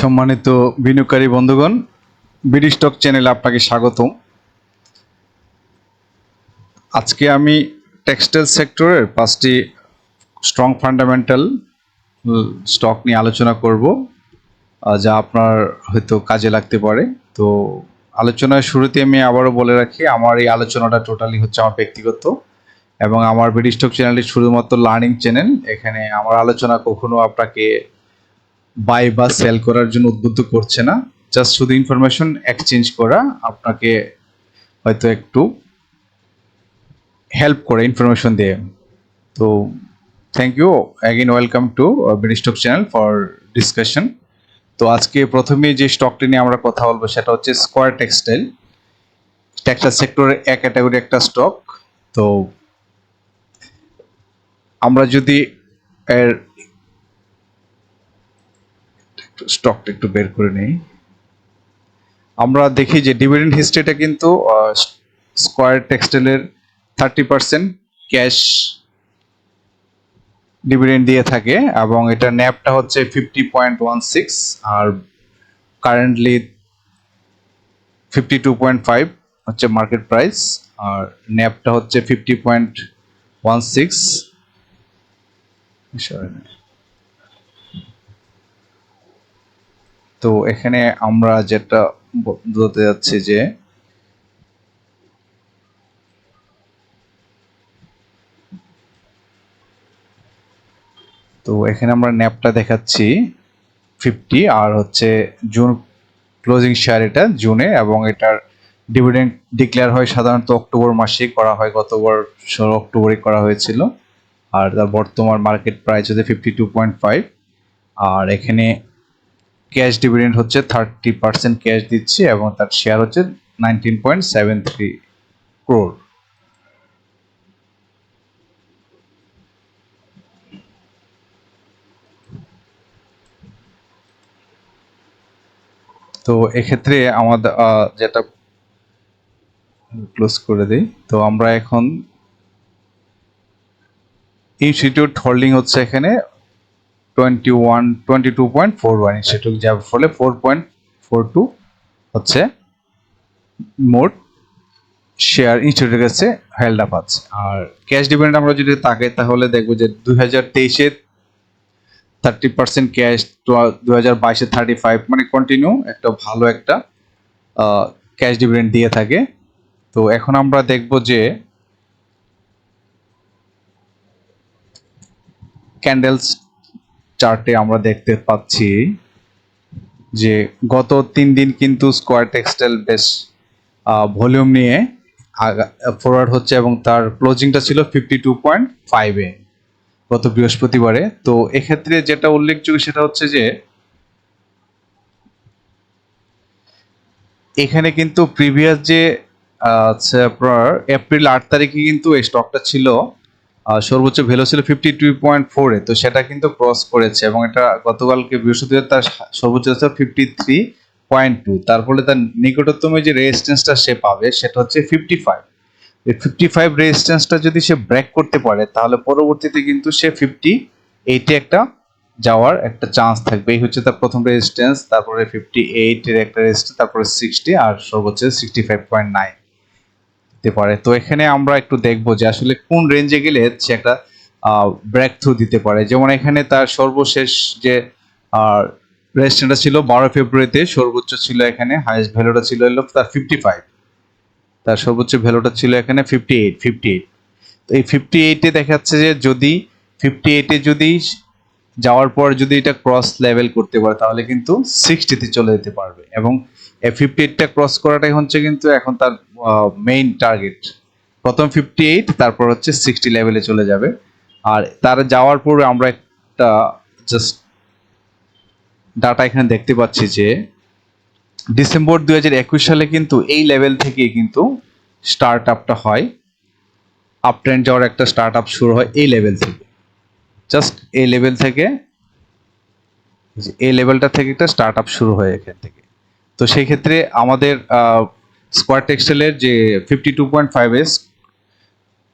সম্মানিত বিনিয়োগকারী বন্ধুগণ, বিডি স্টক চ্যানেলে আপনাকে স্বাগতম। আজকে আমি টেক্সটাইল সেক্টরের পাঁচটি স্ট্রং ফান্ডামেন্টাল স্টক নিয়ে আলোচনা করব যা আপনার হয়তো কাজে লাগতে পারে। তো আলোচনার শুরুতে আমি আবারও বলে রাখি, আমার এই আলোচনাটা টোটালি হচ্ছে আমার ব্যক্তিগত এবং আমার বিডি স্টক চ্যানেলটি শুধুমাত্র লার্নিং চ্যানেল। এখানে আমার আলোচনা কখনো আপনাকে বাই বা সেল করার জন্য উদ্বুদ্ধ করছে না। জাস্ট শুধু ইনফরমেশন এক্সচেঞ্জ করা, আপনাকে হয়তো একটু হেল্প করে ইনফরমেশন দিয়ে। তো thank you again welcome to stock channel for discussion তো আজকে প্রথমে যে স্টকটি নিয়ে আমরা কথা বলব, সেটা হচ্ছে স্কোয়ার টেক্সটাইল টেক্সটাইল সেক্টরের এক ক্যাটাগরি একটা স্টক তো আমরা যদি এর স্টকটা একটু বের করে নেই। আমরা দেখি যে ডিভিডেন্ড হিস্ট্রিটা কিন্তু স্কোয়ার টেক্সটাইলের থার্টি পার্সেন্ট ক্যাশ ডিভিডেন্ড দিয়ে থাকে এবং এটা ন্যাপটা হচ্ছে ফিফটি পয়েন্ট ওয়ান সিক্স আর currently fifty two point five হচ্ছে মার্কেট প্রাইস আর ন্যাপটা হচ্ছে ফিফটি পয়েন্ট ওয়ান সিক্স তো এখানে আমরা যেটা বলতে যাচ্ছি যে তো এখানে আমরা ন্যাপটা দেখাচ্ছি ফিফটি আর হচ্ছে জুন ক্লোজিং শেয়ার এটা জুনে এবং এটার ডিভিডেন্ড ডিক্লেয়ার হয় সাধারণত অক্টোবর মাসেই করা হয় গত বছর অক্টোবরে করা হয়েছিল। আর তার বর্তমান মার্কেট প্রাইস হচ্ছে ফিফটি টু পয়েন্ট ফাইভ আর এখানে ক্যাশ ডিভিডেন্ড হচ্ছে থার্টি পার্সেন্ট ক্যাশ দিচ্ছে এবং তার শেয়ার হচ্ছে nineteen point seven three crore তো এক্ষেত্রে আমাদের যেটা ক্লোজ করে দিই, তো আমরা এখন ইনস্টিটিউট হোল্ডিং হচ্ছে এখানে। Twenty one twenty two point four one institute যার ফলে ফোর পয়েন্ট ফোর টু হচ্ছে মোট শেয়ার ইনস্টিটিউটের কাছে হেল্ড আপ আছে। আর ক্যাশ ডিভিডেন্ড আমরা যদি তাকাই, তাহলে দেখব যে দুই হাজার তেইশে থার্টি পার্সেন্ট ক্যাশ দু হাজার বাইশে থার্টি ফাইভ মানে কন্টিনিউ একটা ভালো একটা ক্যাশ ডিভিডেন্ড দিয়ে থাকে। তো এখন আমরা দেখব যে ক্যান্ডেলস চার্টে আমরা দেখতে পাচ্ছি যে গত তিন দিন কিন্তু স্কোয়ার টেক্সটাইল বেশ ভলিউম নিয়ে ফরওয়ার্ড হচ্ছে এবং তার ক্লোজিংটা ছিল ফিফটি টু পয়েন্ট ফাইভে গত বৃহস্পতিবারে। তো এক্ষেত্রে যেটা উল্লেখযোগ্য সেটা হচ্ছে যে এখানে কিন্তু প্রিভিয়াস যে আপনার এপ্রিল আট তারিখে কিন্তু এই স্টকটা ছিল সর্বোচ্চ ভ্যালু ছিল ফিফটি টু পয়েন্ট ফোরে তো সেটা কিন্তু ক্রস করেছে এবং এটা গতকালকে বৃহস্পতিবার তার সর্বোচ্চ ছিল ফিফটি থ্রি পয়েন্ট টু তার ফলে তার নিকটতম যে রেজিস্ট্যান্সটা সে পাবে সেটা হচ্ছে ফিফটি ফাইভ ফিফটি ফাইভ রেজিস্ট্যান্সটা যদি সে ব্রেক করতে পারে, তাহলে পরবর্তীতে কিন্তু সে ফিফটি এইটে একটা যাওয়ার একটা চান্স থাকবে। এই হচ্ছে তার প্রথম রেজিস্ট্যান্স তারপরে ফিফটি এইটের একটা রেজিস্ট্যান্স তারপরে সিক্সটি আর সর্বোচ্চ সিক্সটি ফাইভ পয়েন্ট নাইন দিতে পারে। তো এখানে আমরা একটু দেখব যে আসলে কোন রেঞ্জে গেলে সে একটা ব্রেক থ্রু দিতে পারে। যেমন এখানে তার সর্বশেষ যে রেজিস্ট্যান্সটা ছিল বারো ফেব্রুয়ারিতে, সর্বোচ্চ ছিল এখানে হাইয়েস্ট ভ্যালুটা ছিল হলো তার ফিফটি ফাইভ তার সর্বোচ্চ ভ্যালুটা ছিল এখানে ফিফটি এইট ফিফটি এইট তো এই ফিফটি এইটে দেখা যাচ্ছে যে যদি ফিফটি এইটে যদি যাওয়ার পর যদি এটা ক্রস লেভেল করতে পারে, তাহলে কিন্তু সিক্সটিতে চলে যেতে পারবে। এবং ফিফটি এইটটা ক্রস করাটাই হচ্ছে কিন্তু এখন তার মেইন টার্গেট প্রথম ফিফটি এইট তারপর হচ্ছে সিক্সটি লেভেলে চলে যাবে। আর তার যাওয়ার পূর্বে আমরা একটা জাস্ট ডাটা এখানে দেখতে পাচ্ছি যে, ডিসেম্বর দুই হাজার একুশ সালে কিন্তু এই লেভেল থেকে কিন্তু স্টার্ট আপটা হয়। আপ ট্রেন্ড যাওয়ার একটা স্টার্ট আপ শুরু হয় এই লেভেল থেকে। জাস্ট এই লেভেল থেকে, এই লেভেলটা থেকে একটা স্টার্ট আপ শুরু হয় এখান থেকে। তো সেই ক্ষেত্রে আমাদের স্কোয়ার টেক্সটাইলের যে ফিফটি টু পয়েন্ট ফাইভ এস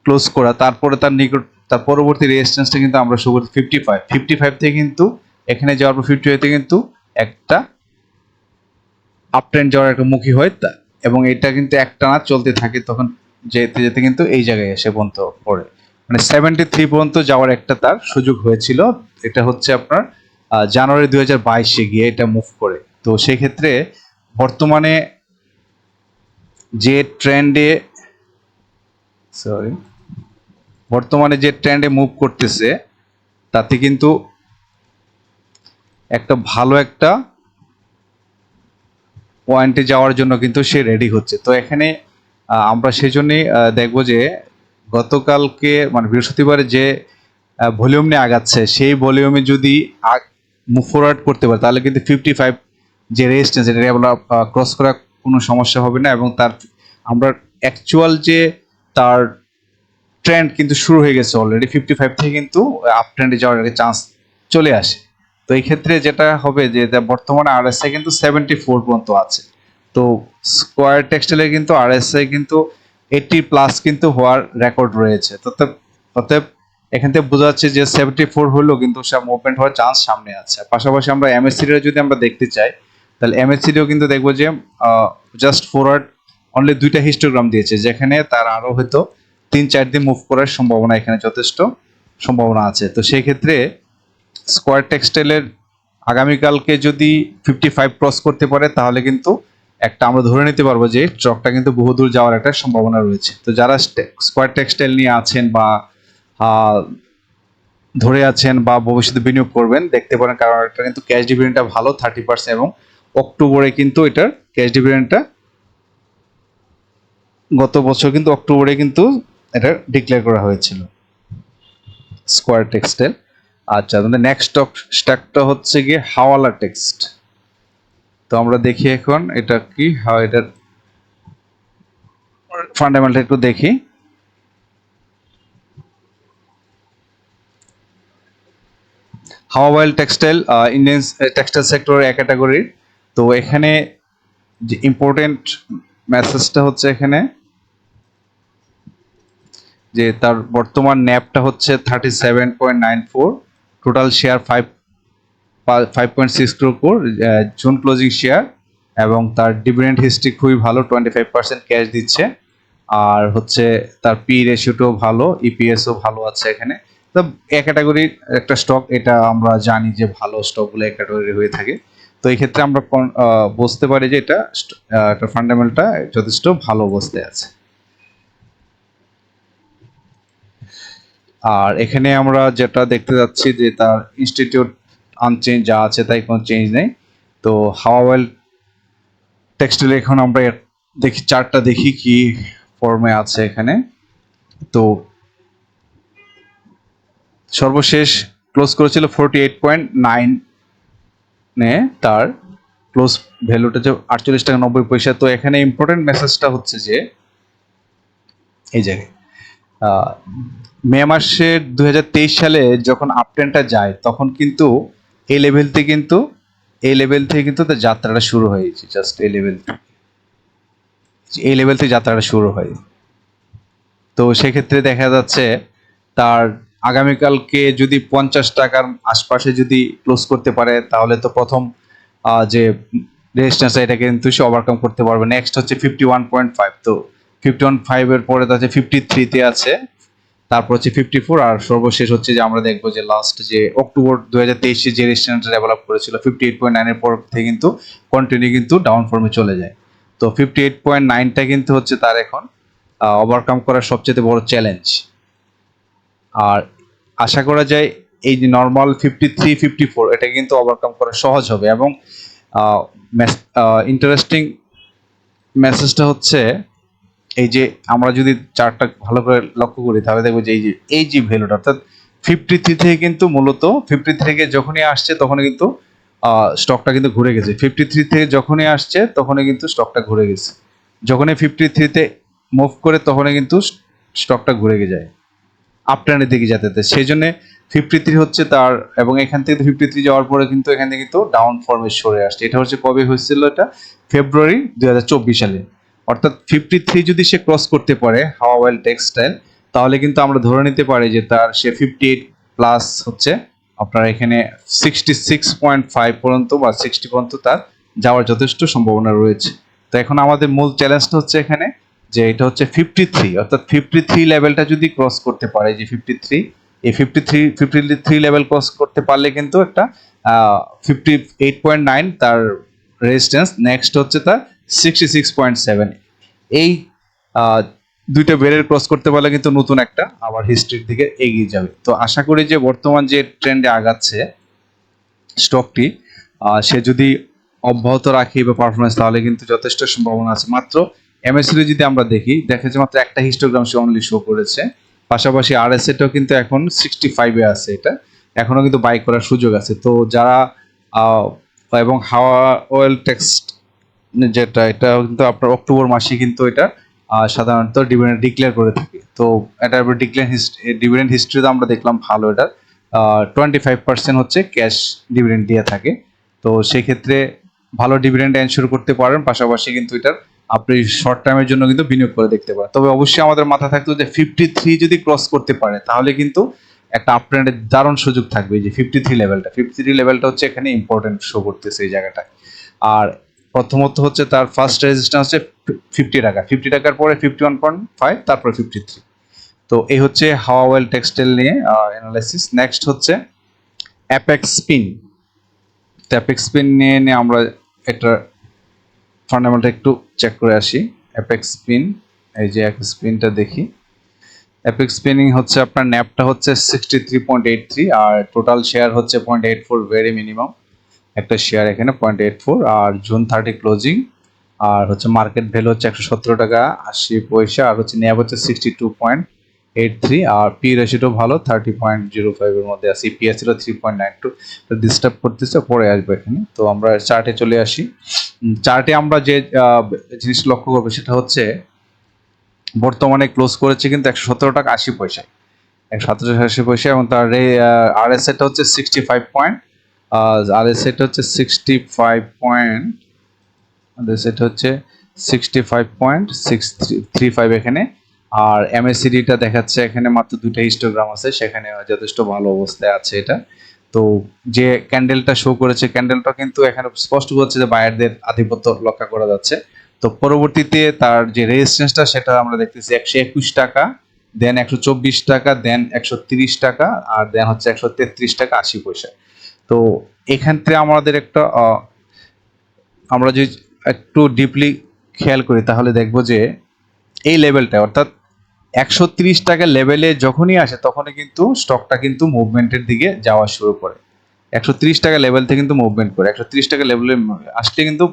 ক্লোজ করা, তারপরে তার নিকট, তার পরবর্তী রেজিস্ট্যান্সটা কিন্তু আমরা শুরু করি ফিফটি ফাইভ ফিফটি ফাইভ থেকে কিন্তু, এখানে যাওয়ার পর ফিফটি ফাইভ কিন্তু একটা আপ ট্রেন্ড যাওয়ার একটা মুখী হয় এবং এটা কিন্তু একটানা চলতে থাকে, তখন যেতে যেতে কিন্তু এই জায়গায় এসে পর্যন্ত পড়ে। মানে সেভেন্টি থ্রি পর্যন্ত যাওয়ার একটা তার সুযোগ হয়েছিল, এটা হচ্ছে আপনার জানুয়ারি দুই হাজার বাইশে গিয়ে এটা মুভ করে। তো সেই ক্ষেত্রে বর্তমানে যে ট্রেন্ডে সরি বর্তমানে যে ট্রেন্ডে মুভ করতেছে, তাতে কিন্তু একটা ভালো একটা পয়েন্টে যাওয়ার জন্য কিন্তু সে রেডি হচ্ছে। তো এখানে আমরা সেই জন্যই দেখব যে গতকালকে মানে বৃহস্পতিবারে যে ভলিউম নিয়ে আগাচ্ছে, সেই ভলিউমে যদি মুভ ফরওয়ার্ড করতে পারে, তাহলে কিন্তু ফিফটি ফাইভ যে রেজিস্ট্যান্স এটা আমরা ক্রস করা কোনো সমস্যা হবে না এবং তার, আমরা অ্যাকচুয়াল যে তার ট্রেন্ড কিন্তু শুরু হয়ে গেছে অলরেডি ফিফটি ফাইভ থেকে কিন্তু আপ ট্রেন্ডে যাওয়ার চান্স চলে আসে। তো এই ক্ষেত্রে যেটা হবে যে বর্তমানে আরএসআই কিন্তু সেভেন্টি ফোর পর্যন্ত আছে। তো স্কোয়ার টেক্সটাইলে কিন্তু আর এস আরএসআই কিন্তু এইটি প্লাস কিন্তু হওয়ার রেকর্ড রয়েছে। অতএব এখান থেকে বোঝা যাচ্ছে যে সেভেন্টি ফোর হলেও কিন্তু সব মুভমেন্ট হওয়ার চান্স সামনে আছে। পাশাপাশি আমরা এমএসসিডিও যদি আমরা দেখতে চাই তাহলে এমএসসিডিও কিন্তু দেখব যে জাস্ট ফরওয়ার্ড অনলি দুইটা হিস্টোগ্রাম দিয়েছে, যেখানে তার আরও হয়তো তিন, চার দিন মুভ করার সম্ভাবনা এখানে যথেষ্ট সম্ভাবনা আছে। তো সেই ক্ষেত্রে স্কোয়ার টেক্সটাইলের আগামীকালকে যদি ফিফটি ফাইভ ক্রস করতে পারে, তাহলে কিন্তু একটা আমরা ধরে নিতে পারব যে ট্রকটা কিন্তু বহুদূর যাওয়ার একটা সম্ভাবনা রয়েছে। তো যারা স্কোয়ার টেক্সটাইল নিয়ে আছেন বা ধরে আছেন বা ভবিষ্যতে বিনিয়োগ করবেন, দেখতে পারেন, কারণ এটা কিন্তু ক্যাশ ডিভিডেন্ডটা ভালো থার্টি পার্সেন্ট এবং অক্টোবরে কিন্তু এটার ক্যাশ ডিভিডেন্ডটা গত বছর কিন্তু অক্টোবরে কিন্তু এটা ডিক্লেয়ার করা হয়েছিল। স্কোয়ার টেক্সটাইল আচ্ছা আমাদের নেক্সট স্টক স্টকটা হচ্ছে গিয়ে হাওয়ালা টেক্সট তো আমরা দেখি এখন এটা কি হাও এটার ফান্ডামেন্টাল একটু দেখি। হাওয়াওয়েল টেক্সটাইল ইন্ডিয়ান টেক্সটাইল সেক্টরের এক ক্যাটাগরির তো এখানে যে ইম্পর্টেন্ট মেসেজটা হচ্ছে এখানে, যে তার বর্তমান ন্যাপটা হচ্ছে thirty seven point nine four total share five five point six crore June closing share এবং তার ডিভিডেন্ড হিস্ট্রি খুবই ভালো টোয়েন্টি ফাইভ পার্সেন্ট ক্যাশ দিচ্ছে। আর হচ্ছে তার পি রেশিওটাও ভালো ইপিএসও ভালো আছে এখানে। তো এ ক্যাটাগরির একটা স্টক এটা আমরা জানি যে ভালো স্টকগুলো এক ক্যাটাগরি হয়ে থাকে। তো এই ক্ষেত্রে আমরা বুঝতে পারি যে এটা একটা ফান্ডামেন্টালটা যথেষ্ট ভালো অবস্থায় আছে। আর এখানে আমরা যেটা দেখতে যাচ্ছি যে তার ইনস্টিটিউট আনচেঞ্জ যা আছে তাই কোনো চেঞ্জ নেই। তো হাওয়াওয়েল টেক্সটাইল এখন আমরা দেখি, চারটা দেখি কি ফর্মে আছে এখানে। তো সর্বশেষ ক্লোজ করেছিল ফোরটি এইট পয়েন্ট নাইন তার ক্লোজ ভ্যালুটা যে আটচল্লিশ টাকা নব্বই পয়সা, তো এখানে ইম্পর্টেন্ট মেসেজটা হচ্ছে যে, এই জায়গায় মে মাসের দুই হাজার তেইশ সালে যখন আপট্রেনটা যায়, তখন কিন্তু এই লেভেল থেকে কিন্তু, এই লেভেল থেকে কিন্তু তার যাত্রাটা শুরু হয়েছে জাস্ট এই লেভেল এই লেভেল থেকে যাত্রাটা শুরু হয়। তো সেক্ষেত্রে দেখা যাচ্ছে তার আগামীকালকে যদি পঞ্চাশ টাকার আশপাশে যদি ক্লোজ করতে পারে, তাহলে তো প্রথম যে রেজিস্ট্যান্স এটা কিন্তু সে ওভারকাম করতে পারবে। নেক্সট হচ্ছে ফিফটি ওয়ান পয়েন্ট ফাইভ তো ফিফটি ওয়ান ফাইভের পরে আছে ফিফটি থ্রিতে আছে, তারপর হচ্ছে ফিফটি ফোর আর সর্বশেষ হচ্ছে যে আমরা দেখব যে লাস্ট যে অক্টোবর দু হাজার তেইশে যে রেজিস্ট্যান্সটা ডেভেলপ করেছিল ফিফটি এইট পয়েন্ট নাইনের পর থেকে কিন্তু কন্টিনিউ কিন্তু ডাউন ফর্মে চলে যায়। তো ফিফটি এইট পয়েন্ট নাইনটা কিন্তু হচ্ছে তার এখন ওভারকাম করার সবচেয়ে বড় চ্যালেঞ্জ আর আশা করা যায় এই যে normal fifty three fifty four এটা কিন্তু ওভারকাম করা সহজ হবে এবং ইন্টারেস্টিং মেসেজটা হচ্ছে এই যে আমরা যদি চার্টটা ভালো করে লক্ষ্য করি তাহলে দেখব যে এই যে এই যে ভ্যালুটা অর্থাৎ ফিফটি থ্রি থেকে কিন্তু মূলত ফিফটি থেকে যখনই আসছে তখনই কিন্তু স্টকটা কিন্তু ঘুরে গেছে। ফিফটি থ্রি থেকে যখনই আসছে তখনই কিন্তু স্টকটা ঘুরে গেছে। যখনই ফিফটি থ্রিতে মুভ করে তখনই কিন্তু স্টকটা ঘুরে যায়। আপট্রেন্ডের দিকে যেতে যেতে সেই জন্য ফিফটি থ্রি হচ্ছে তার, এবং এখান থেকে ফিফটি থ্রি যাওয়ার পরে কিন্তু এখান থেকে কিন্তু ডাউন ফর্মে সরে আসছে। এটা হচ্ছে কবে হয়েছিল এটা? ফেব্রুয়ারি দুই হাজার চব্বিশ সালে। অর্থাৎ ফিফটি থ্রি যদি সে ক্রস করতে পারে, হাওয়া ওয়েল টেক্সটাইল তাহলে কিন্তু আমরা ধরে নিতে পারি যে তার সে ফিফটি এইট প্লাস হচ্ছে। আপনার এখানে সিক্সটি সিক্স পয়েন্ট ফাইভ পর্যন্ত বা সিক্সটি পর্যন্ত তার যাওয়ার যথেষ্ট সম্ভাবনা রয়েছে। তো এখন আমাদের মূল চ্যালেঞ্জটা হচ্ছে এখানে যে এটা হচ্ছে ফিফটি থ্রি অর্থাৎ ফিফটি থ্রি লেভেলটা যদি ক্রস করতে পারে যে ফিফটি থ্রি এই fifty three fifty three level cross করতে পারলে কিন্তু একটা ফিফটি এইট পয়েন্ট নাইন তার রেজিস্ট্যান্স নেক্সট হচ্ছে তার সিক্সটি সিক্স পয়েন্ট সেভেন এই দুইটা বেরের ক্রস করতে পারলে কিন্তু নতুন একটা আবার হিস্ট্রির দিকে এগিয়ে যাবে। তো আশা করি যে বর্তমান যে ট্রেন্ডে আগাচ্ছে স্টকটি সে যদি অব্যাহত রাখে বা পারফরমেন্স তাহলে কিন্তু যথেষ্ট সম্ভাবনা আছে। মাত্র এমএসসি যদি আমরা দেখি, দেখা যাচ্ছে মাত্র একটা হিস্টোগ্রাম সে অনলি শো করেছে। পাশাপাশি আর এস এটাও কিন্তু এখন সিক্সটি ফাইভে আছে এটা। এখনও কিন্তু বাই করার সুযোগ আছে। তো যারা এবং হাওয়া অয়েল টেক্সট যেটা, এটা কিন্তু আপনার অক্টোবর মাসে কিন্তু এটা সাধারণত ডিভিডেন্ড ডিক্লেয়ার করে থাকে। তো এটা ডিক্লেয়ার ডিভিডেন্ড হিস্ট্রিতে আমরা দেখলাম ভালো এটা টোয়েন্টি ফাইভ পার্সেন্ট হচ্ছে ক্যাশ ডিভিডেন্ড দিয়ে থাকে। তো সেক্ষেত্রে ভালো ডিভিডেন্ড এনশিওর করতে পারেন। পাশাপাশি কিন্তু এটার আপনি শর্ট টাইমের জন্য কিন্তু বিনিয়োগ করে দেখতে পারেন। তবে অবশ্যই আমাদের মাথা থাকতো যে ফিফটি থ্রি যদি ক্রস করতে পারে, তাহলে কিন্তু একটা আপট্রেন্ডের দারুণ সুযোগ থাকবে যে ফিফটি থ্রি লেভেলটা ফিফটি থ্রি লেভেলটা হচ্ছে এখানে ইম্পর্টেন্ট শো করতেছে এই জায়গাটায়। আর প্রথমত হচ্ছে তার ফার্স্ট রেজিস্ট্যান্স হচ্ছে ফিফটি টাকা। ফিফটি টাকার পরে ফিফটি ওয়ান পয়েন্ট ফাইভ তারপরে ফিফটি থ্রি তো এই হচ্ছে হাওয়া ওয়েল টেক্সটাইল নিয়ে অ্যানালাইসিস নেক্সট হচ্ছে অ্যাপেক্স স্পিন তো অ্যাপেক্স স্পিন নিয়ে নিয়ে আমরা এটা ফান্ডামেন্টাল একটু চেক করে আসি। অ্যাপেক্স স্পিন এই যে অ্যাপেক্স স্পিনটা দেখি। অ্যাপেক্স স্পিনিং হচ্ছে আপনার ন্যাপটা হচ্ছে sixty three point eight three আর টোটাল শেয়ার হচ্ছে point eight four very minimum একটা শেয়ার এখানে পয়েন্ট এইট ফোর আর জুন থার্টি ক্লোজিং আর হচ্ছে মার্কেট ভ্যালু হচ্ছে একশো সতেরো টাকা, আশি পয়সা। আর হচ্ছে ন্যাব হচ্ছে sixty two point eight three আর পি রেশিও ভালো থার্টি পয়েন্ট জিরো ফাইভের মধ্যে আছে। ইপিএস ছিল three point nine two disturb করতেছে, পরে আসবে এখানে। তো আমরা চার্টে চলে আসি। চার্টে আমরা যে জিনিস লক্ষ্য করব, সেটা হচ্ছে, বর্তমানে ক্লোজ করেছে কিন্তু একশো সতেরো টাকা আশি পয়সায় একশো সতেরো আশি পয়সা, এবং তার আর এস এটা হচ্ছে সিক্সটি ফাইভ পয়েন্ট আর এস এটা হচ্ছে সিক্সটি ফাইভ পয়েন্ট আর এস এটা হচ্ছে sixty five point six three three five এখানে। আর এমএসসিডিটা দেখাচ্ছে, এখানে মাত্র দুইটা হিস্টোগ্রাম আছে, সেখানে যথেষ্ট ভালো অবস্থায় আছে এটা। তো যে ক্যান্ডেলটা শো করেছে ক্যান্ডেলটা কিন্তু এখানে স্পষ্ট বলছে যে বায়ারদের আধিপত্য লক্ষ্য করা যাচ্ছে। তো পরবর্তীতে তার যে রেজিস্ট্যান্সটা সেটা আমরা দেখতেছি একশো একুশ টাকা দেন একশো চব্বিশ টাকা দেন একশো তিরিশ টাকা, আর দেন হচ্ছে একশো তেত্রিশ টাকা আশি পয়সা। তো এখান থেকে আমাদের একটা আমরা যদি একটু ডিপলি খেয়াল করি, তাহলে দেখব যে এই লেভেলটা অর্থাৎ একশো তিরিশ টাকা লেভেলে যখনই আসে, তখনই কিন্তু স্টকটা কিন্তু মুভমেন্টের দিকে যাওয়া শুরু করে। একশো তিরিশ টাকা লেভেল থেকে কিন্তু মুভমেন্ট করে। একশো তিরিশ টাকা লেভেলে আসলে কিন্তু,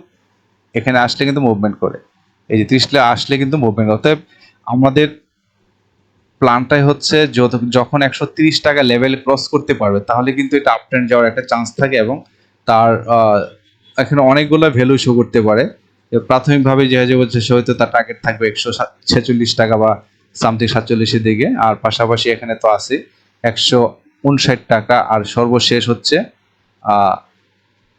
এখানে আসলে কিন্তু মুভমেন্ট করে। এই যে তিরিশ আসলে কিন্তু মুভমেন্ট অতএব আমাদের প্ল্যানটাই হচ্ছে যখন একশো তিরিশ টাকা লেভেল ক্রস করতে পারবে, তাহলে কিন্তু এটা আপ ট্রেন্ড যাওয়ার একটা চান্স থাকে এবং তার এখানে অনেকগুলো ভ্যালু শো করতে পারে। প্রাথমিকভাবে যে সে হয়তো তার টার্গেট থাকবে একশো ছেচল্লিশ টাকা বা সামথিং সাতচল্লিশের দিকে। আর পাশাপাশি এখানে তো আছে একশো উনষাট টাকা, আর সর্বশেষ হচ্ছে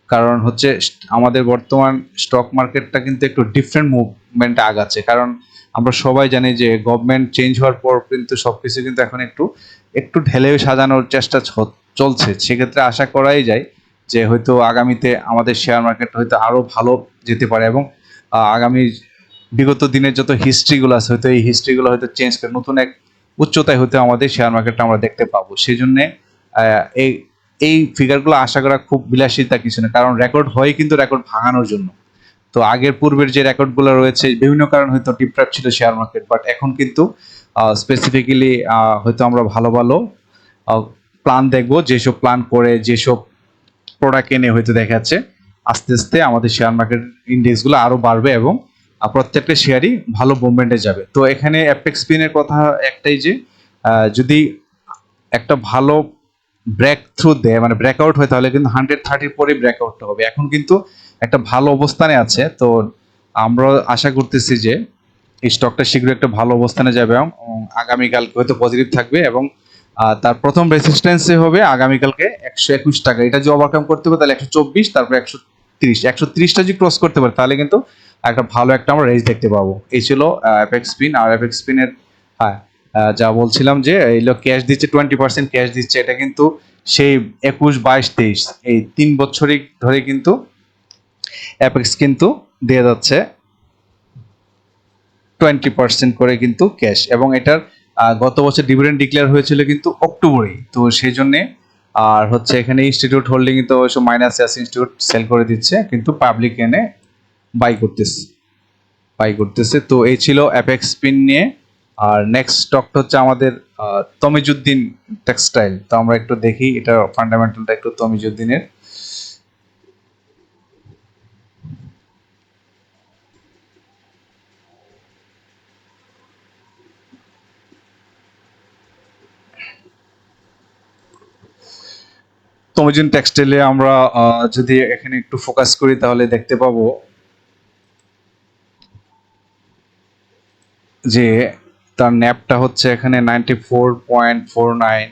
কারণ হচ্ছে আমাদের বর্তমান স্টক মার্কেটটা কিন্তু একটু ডিফারেন্ট মুভমেন্টে আগাচ্ছে। কারণ আমরা সবাই জানি যে গভর্নমেন্ট চেঞ্জ হওয়ার পর কিন্তু সব কিছু কিন্তু এখন একটু একটু ঢেলে সাজানোর চেষ্টা চলছে। সেক্ষেত্রে আশা করাই যায় যে হয়তো আগামীতে আমাদের শেয়ার মার্কেট হয়তো আরও ভালো যেতে পারে এবং আগামী বিগত দিনের যত হিস্ট্রিগুলো আছে, হয়তো এই হিস্ট্রিগুলো হয়তো চেঞ্জ করে, নতুন এক উচ্চতায় হয়তো আমাদের শেয়ার মার্কেটটা আমরা দেখতে পাবো। সেই জন্যে এই এই ফিগারগুলো আশা করা খুব বিলাসিতা কিছু না, কারণ রেকর্ড হয় কিন্তু রেকর্ড ভাঙানোর জন্য। তো আগের পূর্বের যে রেকর্ডগুলো রয়েছে, বিভিন্ন কারণ হয়তো ডিপ্রাইভ ছিল শেয়ার মার্কেট বাট এখন কিন্তু স্পেসিফিক্যালি হয়তো আমরা ভালো ভালো প্ল্যান দেখব, যেসব প্ল্যান করে যেসব প্রোডাক্ট এনে হয়তো দেখা যাচ্ছে আস্তে আস্তে আমাদের শেয়ার মার্কেট ইন্ডেক্সগুলো আরও বাড়বে এবং প্রত্যেকটা শেয়ারই ভালো মুভমেন্টে যাবে। তো এখানে অ্যাপেক্স স্পিনের কথা একটাই যে যদি একটা ভালো ব্রেক থ্রু দেয় মানে ব্রেকআউট হয় তাহলে কিন্তু হান্ড্রেড থার্টির পরে ব্রেকআউটটা হবে। এখন কিন্তু একটা ভালো অবস্থানে আছে তো আমরা আশা করতেছি যে এই স্টকটা শীঘ্রই একটা ভালো অবস্থানে যাবে এবং উম, আগামীকালকে হয়তো পজিটিভ থাকবে এবং তার প্রথম রেসিস্ট্যান্সে হবে আগামীকালকে একশো একুশ টাকা। এটা যদি ওভারকাম করতে পারে তাহলে একশো চব্বিশ তারপরে একশো তিরিশ। একশো তিরিশটা যদি ক্রস করতে পারে তাহলে কিন্তু একটা ভালো একটা আমরা রেঞ্জ দেখতে পাবো। এই ছিল অ্যাপেক্স স্পিন আর অ্যাপেক্স স্পিনের হ্যাঁ যা বলছিলাম যে এইগুলো ক্যাশ দিচ্ছে টোয়েন্টি পার্সেন্ট ক্যাশ দিচ্ছে, এটা কিন্তু সেই একুশ, বাইশ, তেইশ, এই তিন বছরই ধরে কিন্তু অ্যাপেক্স কিন্তু দিয়ে যাচ্ছে টোয়েন্টি পার্সেন্ট করে কিন্তু ক্যাশ এবং এটার গত বছর ডিভিডেন্ড ডিক্লেয়ার হয়েছিল কিন্তু অক্টোবরেই। তো সেই জন্যে, আর হচ্ছে এখানে ইনস্টিটিউট হোল্ডিং তো মাইনাস ইনস্টিটিউট সেল করে দিচ্ছে, কিন্তু পাবলিক এনে বাই করতেছে। বাই করতেছে। তো এই ছিল অ্যাপেক্স পিন নিয়ে। আর নেক্সট স্টকটা হচ্ছে আমাদের তমিজুদ্দিন টেক্সটাইল তো আমরা একটু দেখি, এটা ফান্ডামেন্টালটা একটু তমিজুদ্দিনের। তমিজুন টেক্সটাইলে আমরা যদি এখানে একটু ফোকাস করি, তাহলে দেখতে পাবো যে তার ন্যাপটা হচ্ছে এখানে ninety four point four nine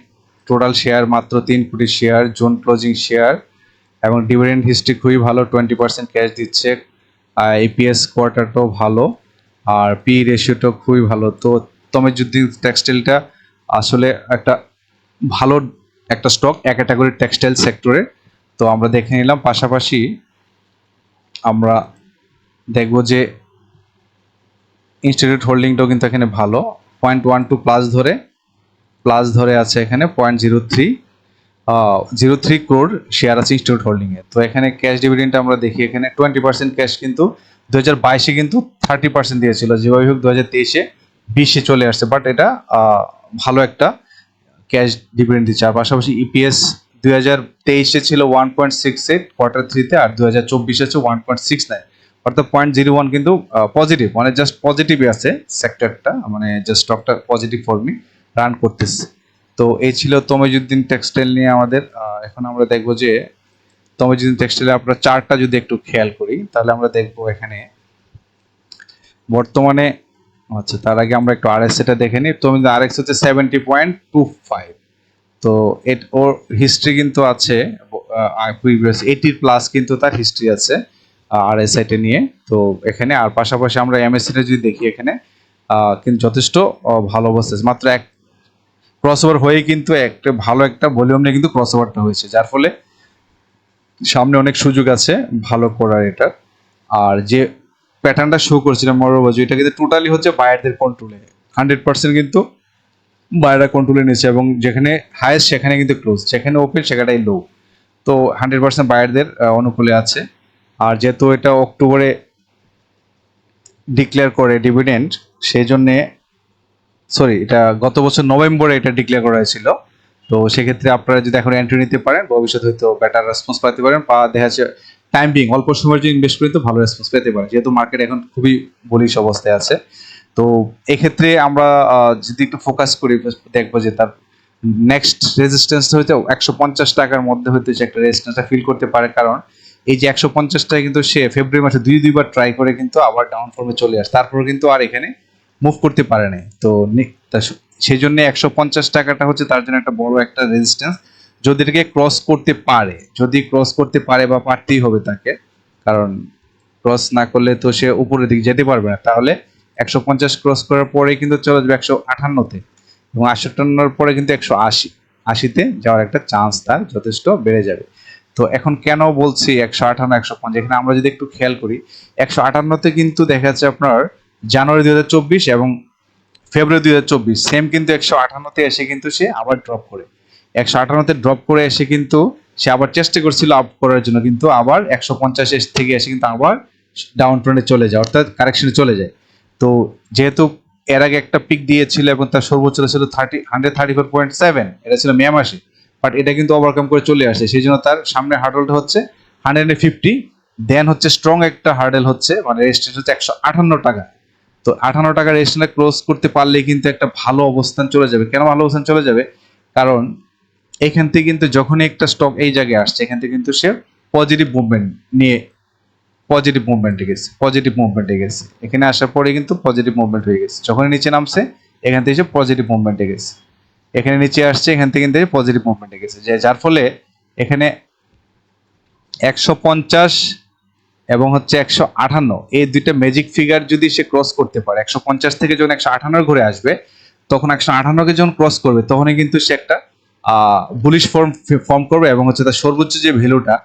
total share মাত্র তিন কোটি শেয়ার জোন ক্লোজিং শেয়ার এবং ডিভিডেন্ড হিস্ট্রি খুবই ভালো টোয়েন্টি পার্সেন্ট ক্যাশ দিচ্ছে। আর এপিএস কোয়ার্টারটাও ভালো, আর পি রেশিওটাও খুবই ভালো। তো তমিজুদ্দিন টেক্সটাইলটা আসলে একটা ভালো একটা স্টক এক ক্যাটাগরির টেক্সটাইল সেক্টরে তো আমরা দেখে নিলাম। পাশাপাশি আমরা দেখব যে ইনস্টিটিউট হোল্ডিংটাও কিন্তু এখানে ভালো। পয়েন্ট ওয়ান টু প্লাস ধরে প্লাস ধরে আছে এখানে point zero three zero three crore share আছে ইনস্টিটিউট হোল্ডিংয়ে তো এখানে ক্যাশ ডিভিডেন্ট আমরা দেখি, এখানে টোয়েন্টি পার্সেন্ট ক্যাশ কিন্তু দু হাজার বাইশে কিন্তু থার্টি পার্সেন্ট দিয়েছিল। যেভাবে হোক দু হাজার তেইশে বিশে চলে আসছে। বাট এটা ভালো একটা ক্যাশ ডিভিডেন্ট দিচ্ছে। আর পাশাপাশি ইপিএস দুই হাজার তেইশে ছিল one point six eight quarter থ্রিতে আর দু হাজার চব্বিশে হচ্ছে ওয়ান পয়েন্ট সিক্স নাইন অর্থাৎ পয়েন্ট জিরো ওয়ান কিন্তু পজিটিভ মানে জাস্ট পজিটিভই আছে সেক্টরটা মানে জাস্ট স্টকটা পজিটিভ ফর্মই রান করতেছে। তো এই ছিল তমিজুদ্দিন টেক্সটাইল নিয়ে আমাদের এখন আমরা দেখব যে তমিজুদ্দিন টেক্সটাইলে আমরা চারটা যদি একটু খেয়াল করি, তাহলে আমরা দেখব এখানে। বর্তমানে আচ্ছা তার আগে আমরা একটু আর টা দেখে নিই। তো আর এক্স হচ্ছে সেভেন্টি পয়েন্ট টু ফাইভ তো এট ওর হিস্ট্রি কিন্তু আছে প্রিভিয়াস এইটির প্লাস কিন্তু তার হিস্ট্রি আছে। আর এস আইটে নিয়ে। তো এখানে আর পাশাপাশি আমরা এমএসসিটা যদি দেখি এখানে কিন্তু যথেষ্ট ভালো অবস্থা। মাত্র এক ক্রসওভার হয়ে কিন্তু একটা ভালো একটা ভলিউম নিয়ে কিন্তু ক্রসওভারটা হয়েছে। যার ফলে সামনে অনেক সুযোগ আছে ভালো করার এটা আর যে প্যাটার্নটা শো করছিলাম মরবাজু এটা কিন্তু টোটালি হচ্ছে বায়ারদের কন্ট্রোলে হান্ড্রেড পার্সেন্ট কিন্তু বায়াররা কন্ট্রোলে নিয়েছে এবং যেখানে হায়েস্ট সেখানে কিন্তু ক্লোজ যেখানে ওপেন সেখানটাই লো তো হান্ড্রেড পার্সেন্ট বায়ারদের অনুকূলে আছে। আর যেহেতু এটা অক্টোবরে ডিক্লেয়ার করে ডিভিডেন্ড সেই জন্যে সরি এটা গত বছর নভেম্বরে এটা ডিক্লেয়ার করা হয়েছিল। তো সেক্ষেত্রে আপনারা যদি এখন এন্ট্রি নিতে পারেন, ভবিষ্যতে হয়তো বেটার রেসপন্স পাইতে পারেন। বা দেখা যাচ্ছে টাইম অল্প সময়ের জন্য ইনভেস্ট করে তো ভালো রেসপন্স পেতে পারেন। যেহেতু মার্কেট এখন খুবই বলিশ অবস্থায় আছে। তো এক্ষেত্রে আমরা যদি একটু ফোকাস করি, দেখব যে তার নেক্সট রেজিস্ট্যান্স হয়তো একশো পঞ্চাশ টাকার মধ্যে হয়তো সে একটা রেজিস্ট্যান্সটা ফিল করতে পারে। কারণ এই যে একশো পঞ্চাশ টাকা কিন্তু সে ফেব্রুয়ারি মাসে দুই দুইবার ট্রাই করে কিন্তু আবার ডাউন ফর্মে চলে আসে। তারপর কিন্তু আর এখানে মুভ করতে পারে নাই। তো সেই জন্য একশো পঞ্চাশ টাকাটা হচ্ছে তার জন্য একটা বড় একটা রেজিস্ট্যান্স যদি এটাকে ক্রস করতে পারে, যদি ক্রস করতে পারে বা পারতেই হবে তাকে, কারণ ক্রস না করলে তো সে উপরের দিকে যেতে পারবে না। তাহলে একশো পঞ্চাশ ক্রস করার পরে কিন্তু চলে যাবে একশো আঠান্নতে এবং আটান্নর পরে কিন্তু একশো আশি, আশিতে যাওয়ার একটা চান্স তার যথেষ্ট বেড়ে যাবে। তো এখন কেন বলছি একশো আটান্ন, একশো পঞ্চাশ? এখানে আমরা যদি একটু খেয়াল করি, একশো আটান্নতে কিন্তু দেখা যাচ্ছে আপনার জানুয়ারি দুই হাজার চব্বিশ এবং ফেব্রুয়ারি দুই হাজার সেম কিন্তু একশো আটান্নতে এসে কিন্তু সে আবার ড্রপ করে। একশো আটান্নতে ড্রপ করে এসে কিন্তু সে আবার চেষ্টা করছিল আপ করার জন্য, কিন্তু আবার একশো পঞ্চাশ থেকে এসে কিন্তু আবার ডাউন ট্রেন্ডে চলে যায়, অর্থাৎ কারেকশনে চলে যায়। তো যেহেতু এর আগে একটা পিক দিয়েছিল এবং তার সর্বোচ্চ ছিল thirty hundred thirty four point seven এটা ছিল মে মাসে। বাট এটা কিন্তু ওভারকাম করে চলে আসে। সেই জন্য তার সামনে হার্ডলটা হচ্ছে হান্ড্রেড ফিফটি দেন হচ্ছে স্ট্রং একটা হার্ডেল হচ্ছে মানে রেজিস্ট্রেশন হচ্ছে একশো আটান্ন টাকা। তো আঠান্ন টাকা রেজিস্ট্রেশনটা ক্লোজ করতে পারলেই কিন্তু একটা ভালো অবস্থান চলে যাবে। কেন ভালো অবস্থান চলে যাবে? কারণ এখান থেকে কিন্তু যখনই একটা স্টক এই জায়গায় আসছে, এখান থেকে কিন্তু সে পজিটিভ মুভমেন্ট নিয়ে পজিটিভ মুভমেন্টে গেছে পজিটিভ মুভমেন্টে গেছে। এখানে আসার পরে কিন্তু পজিটিভ মুভমেন্ট হয়ে গেছে। যখন নিচে নামছে, এখান থেকে সে পজিটিভ মুভমেন্টে গেছে। এখানে নিচে আসছে, এখান থেকে কিন্তু পজিটিভ মুভমেন্টে গেছে। যে যার ফলে এখানে একশো পঞ্চাশ এবং হচ্ছে একশো আঠান্ন এই দুইটা ম্যাজিক ফিগার যদি সে ক্রস করতে পারে, একশো পঞ্চাশ থেকে যখন একশো আঠান্নর ঘুরে আসবে, তখন একশো আঠান্নকে যখন ক্রস করবে, তখনই কিন্তু সে একটা বুলিশ ফর্ম ফর্ম করবে এবং হচ্ছে তার সর্বোচ্চ যে ভ্যালুটা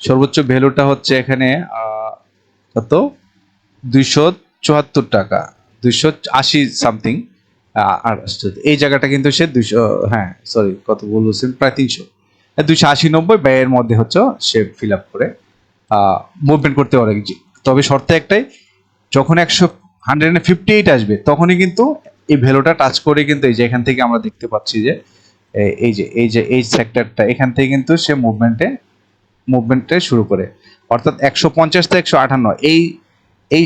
সর্বোচ্চ ভ্যালুটা হচ্ছে এখানে কত? দুইশো চুয়াত্তর টাকা, দুইশো আশি সামথিং আর এই জায়গাটা কিন্তু সে দুইশো হ্যাঁ সরি কত বলছেন প্রায় তিনশো। দুইশো আশি নব্বই ব্যয়ের মধ্যে হচ্ছে সে ফিল আপ করে মুভমেন্ট করতে পারে। তবে শর্ত একটাই, যখন একশো হান্ড্রেড ফিফটি এইট আসবে, তখনই কিন্তু এই ভ্যালুটা টাচ করে কিন্তু এই যে এখান থেকে আমরা দেখতে পাচ্ছি যে এই যে এই যে, এই সেক্টরটা এখান থেকে কিন্তু সে মুভমেন্টে মুভমেন্টে শুরু করে। অর্থাৎ একশো পঞ্চাশ থেকে একশো আটান্ন, এই এই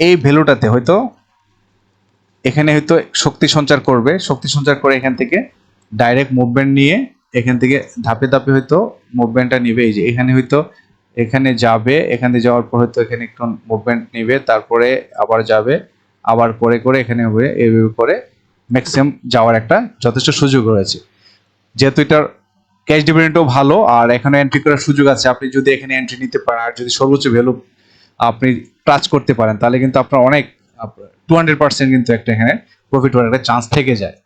এই ভ্যালুটাতে হয়তো এখানে হয়তো শক্তি সঞ্চার করবে। শক্তি সঞ্চার করে এখান থেকে ডাইরেক্ট মুভমেন্ট নিয়ে এখান থেকে ধাপে ধাপে হয়তো মুভমেন্টটা নিবে। এই যে এখানে হয়তো এখানে যাবে, এখানে যাওয়ার পর হয়তো এখানে একটু মুভমেন্ট নিবে, তারপরে আবার যাবে, আবার করে করে এখানে হবে এইভাবে করে ম্যাক্সিমাম যাওয়ার একটা যথেষ্ট সুযোগ রয়েছে। যেহেতু এটার ক্যাশ ডিভিডেন্টও ভালো, আর এখানে এন্ট্রি করার সুযোগ আছে। আপনি যদি এখানে এন্ট্রি নিতে পারেন, আর যদি সর্বোচ্চ ভ্যালু আপনি টাচ করতে পারেন, তাহলে কিন্তু আপনার অনেক টু হান্ড্রেড পার্সেন্ট কিন্তু একটা এখানে প্রফিট হওয়ার একটা চান্স থেকে যায়।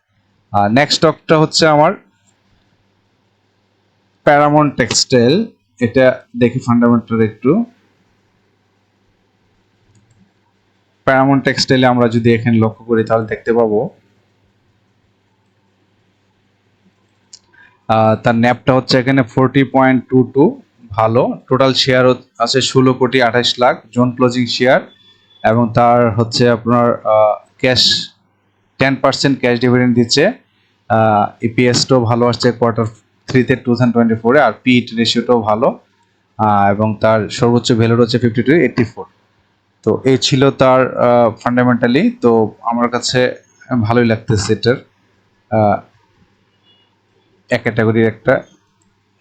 আর নেক্সট স্টকটা হচ্ছে আমার প্যারামন টেক্সটাইল এটা দেখি ফান্ডামেন্টাল একটু। প্যারামন টেক্সটাইলে আমরা যদি এখানে লক্ষ্য করি তাহলে দেখতে পাবো। তার ন্যাপটা হচ্ছে এখানে ফোরটি পয়েন্ট টু টু ভালো। টোটাল শেয়ার আছে ষোলো কোটি আঠাশ লাখ। জোন ক্লোজিং শেয়ার এবং তার হচ্ছে আপনার cash ten percent cash dividend দিচ্ছে। ইপিএসটাও ভালো আসছে কোয়ার্টার থ্রিতে টু থাউজেন্ড টোয়েন্টি ফোরে আর পিইট রেশিওটাও ভালো। এবং তার সর্বোচ্চ ভ্যালু হচ্ছে ফিফটি টু এইটটি ফোর তো এই ছিল তার ফান্ডামেন্টালি তো আমার কাছে ভালোই লাগতেছে এটার এক ক্যাটাগরির একটা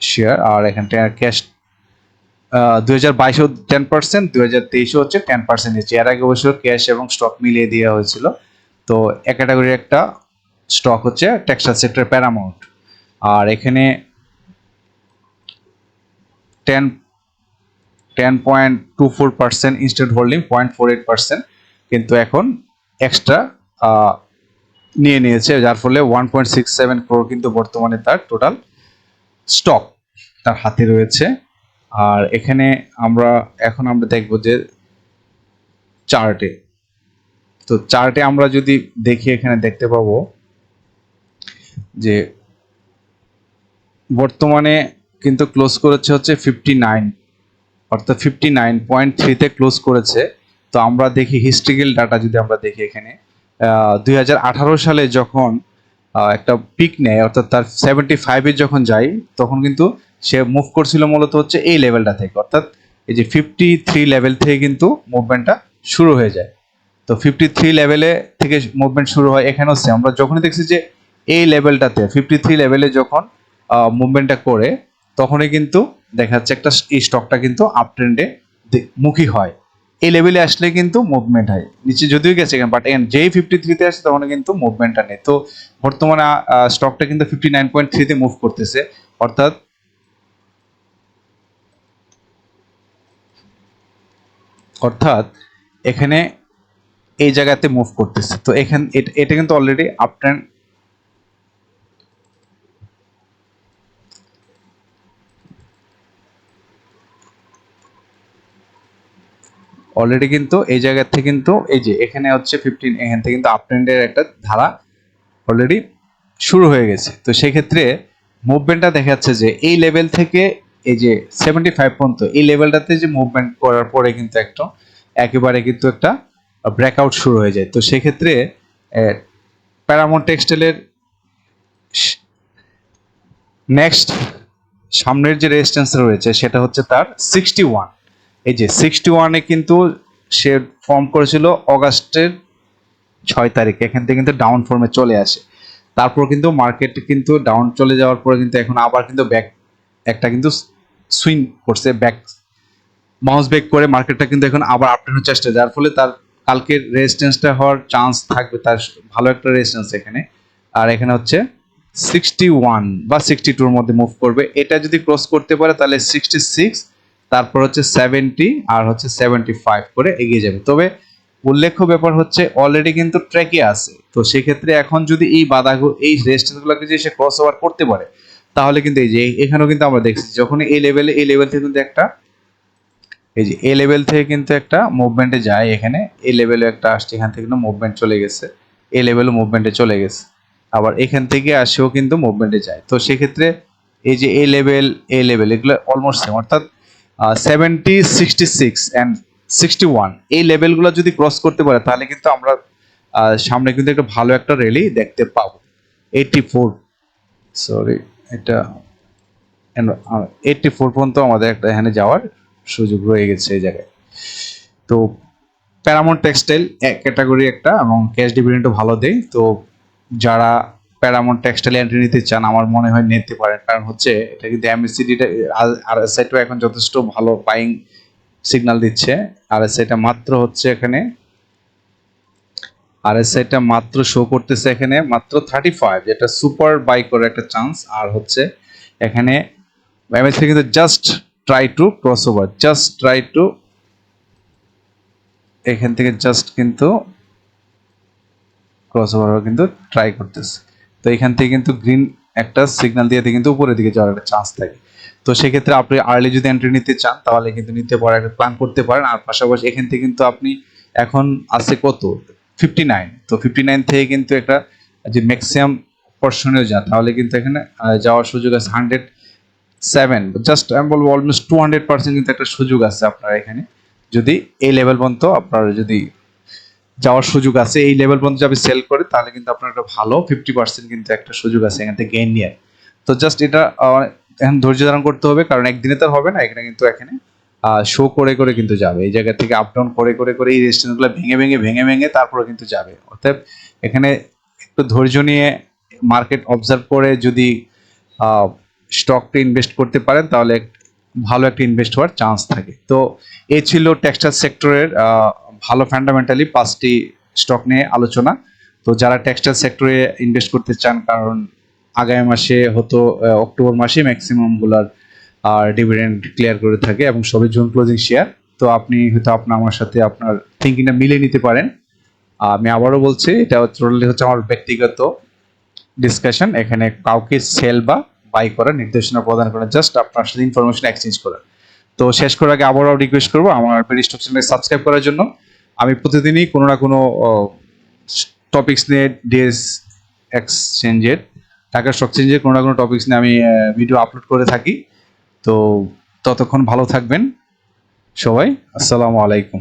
শেয়ার আর এখানটা ক্যাশ দুই হাজার বাইশেও টেন পার্সেন্ট দুই হাজার তেইশও হচ্ছে টেন পার্সেন্ট দিচ্ছে। এর আগে অবশ্য ক্যাশ এবং স্টক মিলিয়ে দেওয়া হয়েছিল। তো এক ক্যাটাগরির একটা স্টক হচ্ছে টেক্সটাইল সেক্টর প্যারামাউন্ট আর এখানে ten ten point two four percent institute holding point four eight percent কিন্তু এখন এক্সট্রা নিয়ে নিয়েছে। যার ফলে one point six seven crore কিন্তু বর্তমানে তার টোটাল স্টক তার হাতে রয়েছে। আর এখানে আমরা, এখন আমরা দেখব যে চার্টে। তো চার্টে আমরা যদি দেখি, এখানে দেখতে পাবো যে বর্তমানে কিন্তু ক্লোজ করেছে হচ্ছে ফিফটি নাইন অর্থাৎ ফিফটি নাইন পয়েন্ট থ্রিতে ক্লোজ করেছে। তো আমরা দেখি হিস্ট্রিক্যাল ডাটা যদি আমরা দেখি এখানে দুই হাজার আঠারো সালে যখন একটা পিক নেয়, অর্থাৎ তার সেভেন্টি ফাইভে যখন যাই তখন কিন্তু সে মুভ করছিল মূলত হচ্ছে এই লেভেলটা থেকে। অর্থাৎ এই যে ফিফটি থ্রি লেভেল থেকে কিন্তু মুভমেন্টটা শুরু হয়ে যায়। তো ফিফটি থ্রি লেভেলে থেকে মুভমেন্ট শুরু হয় এখানেও সে আমরা যখনই দেখছি যে এই লেভেলটাতে ফিফটি থ্রি লেভেলে যখন মুভমেন্টটা করে, তখনই কিন্তু দেখা যাচ্ছে একটা এই স্টকটা কিন্তু আপ ট্রেন্ডে মুখী হয়। এই লেভেলে আসলে কিন্তু মুভমেন্ট হয়। নিচে যদিও গেছে বাট এখানে যেই ফিফটি থ্রিতে আসে তখন কিন্তু মুভমেন্টটা নেই। তো বর্তমানে স্টকটা কিন্তু ফিফটি নাইন পয়েন্ট থ্রিতে মুভ করতেছে। অর্থাৎ অর্থাৎ এখানে এই জায়গাতে মুভ করতেছে। তো এখান, এটা- কিন্তু অলরেডি আপ অলরেডি কিন্তু এই জায়গা থেকে কিন্তু এই যে, এখানে হচ্ছে ফিফটিন এখান থেকে কিন্তু আপ ট্রেন্ডের একটা ধারা অলরেডি শুরু হয়ে গেছে। তো সেই ক্ষেত্রে মুভমেন্টটা দেখা যাচ্ছে যে, এই লেভেল থেকে এই যে সেভেন্টি ফাইভ পর্যন্ত, এই লেভেলটাতে যে মুভমেন্ট করার পরে কিন্তু একটা, একেবারে কিন্তু একটা ব্রেকআউট শুরু হয়ে যায়। তো সেক্ষেত্রে প্যারামোন টেক্সটাইলের নেক্সট সামনের যে রেজিস্ট্যান্স রয়েছে, সেটা হচ্ছে তার সিক্সটি ওয়ান এই যে সিক্সটি ওয়ানে কিন্তু সে ফর্ম করেছিল অগাস্টের ছয় তারিখ। এখান থেকে কিন্তু ডাউন ফর্মে চলে আসে। তারপর কিন্তু মার্কেট কিন্তু ডাউন চলে যাওয়ার পরে কিন্তু এখন আবার কিন্তু ব্যাক একটা কিন্তু সুইং করছে ব্যাক বাউন্স ব্যাক করে মার্কেটটা কিন্তু এখন আবার আপডেট চেষ্টা, যার ফলে তার কালকের রেজিস্ট্যান্সটা হওয়ার চান্স থাকবে, তার ভালো একটা রেজিস্ট্যান্স এখানে। আর এখানে হচ্ছে সিক্সটি ওয়ান বা সিক্সটি টুর মধ্যে মুভ করবে। এটা যদি ক্রস করতে পারে তাহলে সিক্সটি সিক্স তারপর হচ্ছে সেভেন্টি আর হচ্ছে সেভেন্টি ফাইভ করে এগিয়ে যাবে। তবে উল্লেখ্য ব্যাপার হচ্ছে অলরেডি কিন্তু ট্র্যাকে আছে। তো সেক্ষেত্রে এখন যদি এই বাধাগুলো এই রেজিস্ট্যান্সগুলোকে যদি সে ক্রস ওভার করতে পারে তাহলে কিন্তু এই যে এখানেও কিন্তু আমরা দেখছি যখন এই লেভেলে এই লেভেল থেকে কিন্তু একটা, এই যে এ লেভেল থেকে কিন্তু একটা মুভমেন্টে যায় এখানে এ লেভেলে একটা আসছে, এখান থেকে কিন্তু মুভমেন্ট চলে গেছে এ লেভেলও মুভমেন্টে চলে গেছে, আবার এখান থেকে আসেও কিন্তু মুভমেন্টে যায়। তো সেক্ষেত্রে এই যে এ লেভেল এ লেভেল এগুলো অলমোস্ট সেম অর্থাৎ seventy sixty six and sixty one এই লেভেলগুলো যদি ক্রস করতে পারে, তাহলে কিন্তু আমরা সামনে কিন্তু একটা ভালো একটা র্যালি দেখতে পাবো। এইটি ফোর সরি এটা এইটটি ফোর পর্যন্ত আমাদের একটা এখানে যাওয়ার সুযোগ রয়ে গেছে এই জায়গায়। তো প্যারামন টেক্সটাইল এক ক্যাটাগরি একটা, এবং ক্যাশ ডিভিডেন্টও ভালো দেয়। তো যারা প্যারামন টেক্সটাইল এন্ট্রি নিতে চান, আমার মনে হয় নিতে পারেন। কারণ হচ্ছে, এটা কিন্তু এমএসসিডিটা আর এসআইটাও এখন যথেষ্ট ভালো বাইং সিগন্যাল দিচ্ছে। আর এসআইটা মাত্র হচ্ছে এখানে আর এসআইটা মাত্র শো করতেছে এখানে, মাত্র থার্টি ফাইভ যেটা সুপার বাই করার একটা চান্স আর হচ্ছে এখানে কিন্তু just try to cross over just try to এখান থেকে জাস্ট কিন্তু ক্রস ওভার কিন্তু ট্রাই করতেছে। তো এখান থেকে কিন্তু গ্রিন একটা সিগন্যাল দিয়ে কিন্তু উপরের দিকে যাওয়ার একটা চান্স থাকে। তো সেক্ষেত্রে আপনি আর্লি যদি এন্ট্রি নিতে চান, তাহলে কিন্তু নিতে পারেন একটা প্ল্যান করতে পারেন। আর পাশাপাশি এখান থেকে কিন্তু আপনি এখন আছে কত? ফিফটি নাইন তো ফিফটি নাইন থেকে কিন্তু একটা যে ম্যাক্সিমাম পর্শনেও যান তাহলে কিন্তু এখানে যাওয়ার সুযোগ আছে হান্ড্রেড সেভেন জাস্ট আমি বলব অলমোস্ট টু হান্ড্রেড পার্সেন্ট কিন্তু একটা সুযোগ আছে আপনার এখানে। যদি এই লেভেল পর্যন্ত আপনার যদি যাওয়ার সুযোগ আছে, এই লেভেল পর্যন্ত যদি সেল করে তাহলে কিন্তু আপনার একটা ভালো ফিফটি পার্সেন্ট কিন্তু একটা সুযোগ আছে এখান থেকে গেইন নিয়ে তো জাস্ট এটা এখন ধৈর্য ধারণ করতে হবে, কারণ একদিনে তো হবে না, এখানে কিন্তু এখানে শো করে করে কিন্তু যাবে। এই জায়গা থেকে আপ ডাউন করে করে করে এই রেস্টুরেন্টগুলো ভেঙে ভেঙে ভেঙে ভেঙে তারপরে কিন্তু যাবে। অর্থাৎ এখানে একটু ধৈর্য নিয়ে মার্কেট অবজার্ভ করে যদি স্টকটা ইনভেস্ট করতে পারেন, তাহলে ভালো একটা ইনভেস্ট হওয়ার চান্স থাকে। তো এই ছিল টেক্সটাইল সেক্টরের ভালো ফান্ডামেন্টালি পাঁচটি স্টক নিয়ে আলোচনা। তো যারা টেক্সটাইল সেক্টরে ইনভেস্ট করতে চান, কারণ আগামী মাসে হতো অক্টোবর মাসে ম্যাক্সিমামগুলার আর ডিভিডেন্ড ক্লিয়ার করে থাকে এবং সবই জুন ক্লোজিং শেয়ার তো আপনি হয়তো আপনার আমার সাথে আপনার থিঙ্কিংটা মিলিয়ে নিতে পারেন। আমি আবারও বলছি, এটা টোটালি হচ্ছে আমার ব্যক্তিগত ডিসকাশন এখানে কাউকে সেল বা বাই করার নির্দেশনা প্রদান করা। জাস্ট আপনার সাথে ইনফরমেশন এক্সচেঞ্জ করা তো শেষ করার আগে আবারও রিকোয়েস্ট করব আমার স্টক চ্যানেল সাবস্ক্রাইব করার জন্য। আমি প্রতিদিনই কোনো না কোনো টপিক্স নিয়ে ডিএস এক্সচেঞ্জের ঢাকা স্টক চেঞ্জের কোনো না কোনো টপিকস নিয়ে আমি ভিডিও আপলোড করে থাকি। তো ততক্ষণ ভালো থাকবেন সবাই। আসসালামু আলাইকুম।